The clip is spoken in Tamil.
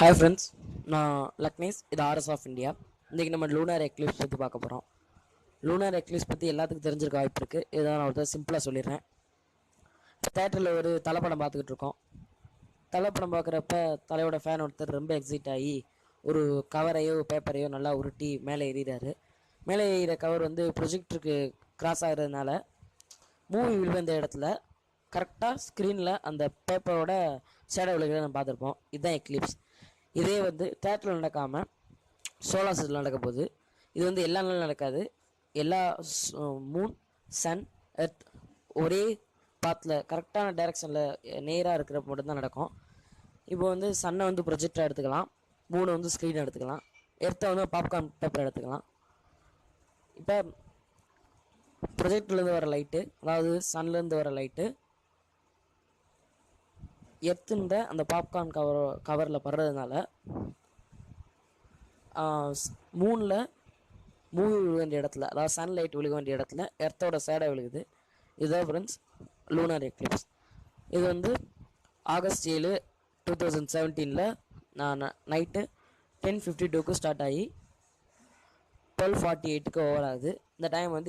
ஹாய் ஃப்ரெண்ட்ஸ் நான் லக்னேஷ். இது ஆர்எஸ் ஆஃப் இந்தியா இன்றைக்கி நம்ம லூனார் எக்லிப்ஸ் பற்றி பார்க்க போகிறோம் லூனார் எக்லிப்ஸ் பற்றி எல்லாத்துக்கும் தெரிஞ்சிருக்க வாய்ப்பு இருக்குது இதை நான் ஒருத்தர் சிம்பிளாக சொல்லிடுறேன். தேட்டரில் ஒரு தலைப்படம் பார்த்துக்கிட்டு இருக்கோம். தலைப்படம் பார்க்குறப்ப தலையோட ஃபேன் ஒருத்தர் ரொம்ப எக்ஸைட் ஆகி ஒரு கவரையோ பேப்பரையோ நல்லா உருட்டி மேலே எறிகிறாரு மேலே எறிகிற கவர் வந்து ப்ரொஜெக்டருக்கு கிராஸ் ஆகிறதுனால மூவி விழுந்த இடத்துல கரெக்டாக ஸ்க்ரீனில் அந்த பேப்பரோட ஷேடோ விழுகிறத நம்ம பார்த்துருப்போம். இதுதான் எக்லிப்ஸ் இதே வந்து தேட்டரில் நடக்காமல் சோலார் சிஸ்டில் நடக்க போகுது இது வந்து எல்லா நாளும் நடக்காது. எல்லா மூன் சன் எர்த் ஒரே பாத்தில் கரெக்டான டைரக்ஷனில் நேராக இருக்கிறப்ப மட்டும்தான் நடக்கும். இப்போ வந்து சன்னை வந்து ப்ரொஜெக்டாக எடுத்துக்கலாம். மூணு வந்து ஸ்க்ரீன் எடுத்துக்கலாம். எர்த்தை வந்து பாப்கார்ன் பேப்பர் எடுத்துக்கலாம். இப்போ ப்ரொஜெக்ட்லேருந்து வர லைட்டு அதாவது சன்லேருந்து வர லைட்டு எர்த்துண்ட அந்த பாப்கார்ன் கவர் கவரில் படுறதுனால மூணில் மூவி விழுக வேண்டிய இடத்துல அதாவது சன்லைட் விழுக வேண்டிய இடத்துல எர்த்தோட சேடை விழுகுது. இதுதான் ஃப்ரெண்ட்ஸ் லூனார் எக்லிப்ஸ் இது வந்து ஆகஸ்ட் ஏழு டூ தௌசண்ட் செவன்டீனில் நான் நைட்டு டென் ஃபிஃப்டி டூக்கு ஸ்டார்ட் ஆகி டுவெல் ஃபார்ட்டி எயிட்டுக்கு ஓவர் ஆகுது. இந்த டைம் வந்து